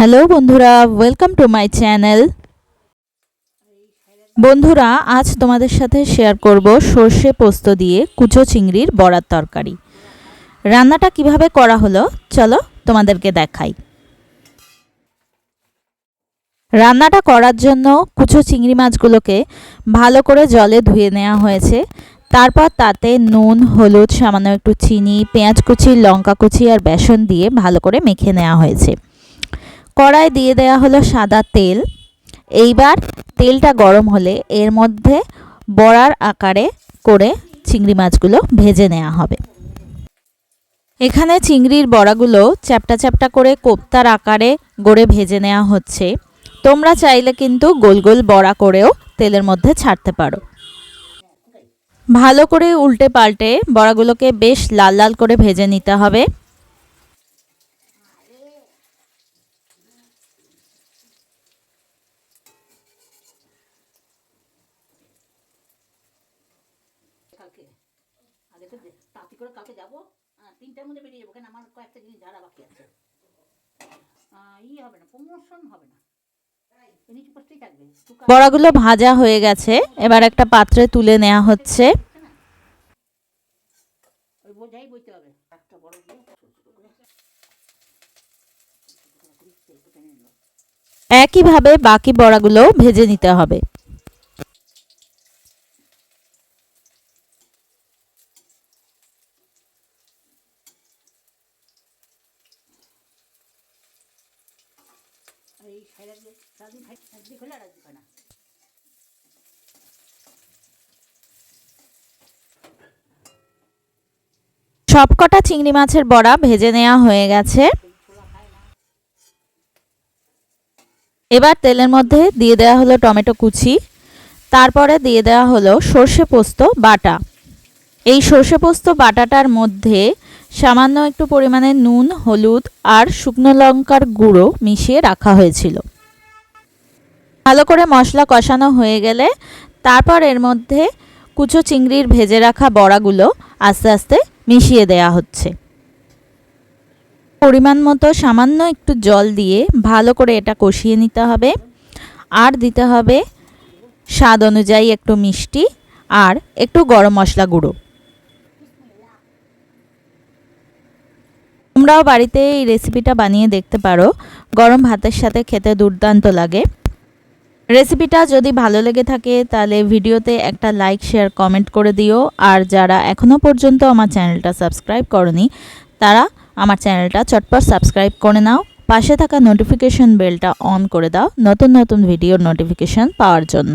Hello বন্ধুরা welcome to my channel বন্ধুরা, আজ তোমাদের সাথে শেয়ার করব সর্ষে পোস্ত দিয়ে কুচো চিংড়ির বড়ার তরকারি। রান্নাটা কীভাবে করা হলো, চলো তোমাদেরকে দেখাই। রান্নাটা করার জন্য কুচো চিংড়ি মাছগুলোকে ভালো করে জলে ধুয়ে নেওয়া হয়েছে। তারপর তাতে নুন, হলুদ, সামান্য একটু চিনি, পেঁয়াজ কুচি, লঙ্কা কুচি আর বেসন দিয়ে ভালো করে মেখে নেওয়া হয়েছে। কড়াই দিয়ে দেওয়া হলো সাদা তেল। এইবার তেলটা গরম হলে এর মধ্যে বড়ার আকারে করে চিংড়ি মাছগুলো ভেজে নেওয়া হবে। এখানে চিংড়ির বড়াগুলো চ্যাপটা চ্যাপটা করে কোপ্তার আকারে গড়ে ভেজে নেওয়া হচ্ছে। তোমরা চাইলে কিন্তু গোল গোল বড়া করেও তেলের মধ্যে ছাড়তে পারো। ভালো করে উল্টে পাল্টে বড়াগুলোকে বেশ লাল লাল করে ভেজে নিতে হবে। কালকে। আগে তো তাড়াতাড়ি করে কালকে যাব। তিনটার মধ্যে বেরিয়ে যাব কেন আমার কয়েকটা জিনিস ঝাড়া বাকি আছে। ই হবে না প্রমোশন হবে না। বড়াগুলো ভাজা হয়ে গেছে এবার একটা পাত্রে তুলে নেওয়া হচ্ছে। বোঝাই বইতে হবে। একটা বড় একইভাবে বাকি বড়াগুলো ভেজে নিতে হবে। এই সাইডে দিয়ে খাই একদিক হলে আর একদিক হয় না সবকটা চিংড়ি মাছের বড়া ভেজে নেওয়া হয়ে গেছে। এবার তেলের মধ্যে দিয়ে দেওয়া হলো টমেটো কুচি। তারপরে দিয়ে দেওয়া হলো সর্ষে পোস্ত বাটা। এই সর্ষে পোস্ত বাটাটার মধ্যে সামান্য একটু পরিমাণে নুন, হলুদ আর শুকনো লঙ্কার গুঁড়ো মিশিয়ে রাখা হয়েছিল। ভালো করে মশলা কষানো হয়ে গেলে তারপর এর মধ্যে কুচো চিংড়ির ভেজে রাখা বড়াগুলো আস্তে আস্তে মিশিয়ে দেয়া হচ্ছে। পরিমাণ মতো সামান্য একটু জল দিয়ে ভালো করে এটা কষিয়ে নিতে হবে আর দিতে হবে স্বাদ অনুযায়ী একটু মিষ্টি আর একটু গরম মশলা গুঁড়ো। তোমরাও বাড়িতে এই রেসিপিটা বানিয়ে দেখতে পারো। গরম ভাতের সাথে খেতে দুর্দান্ত লাগে। রেসিপিটা যদি ভালো লেগে থাকে, তাহলে ভিডিওতে একটা লাইক শেয়ার কমেন্ট করে দিও। আর যারা এখনও পর্যন্ত আমার চ্যানেলটা সাবস্ক্রাইব করনি, তারা আমার চ্যানেলটা চটপট সাবস্ক্রাইব করে নাও। পাশে থাকা নোটিফিকেশন বেলটা অন করে দাও নতুন নতুন ভিডিওর নোটিফিকেশন পাওয়ার জন্য।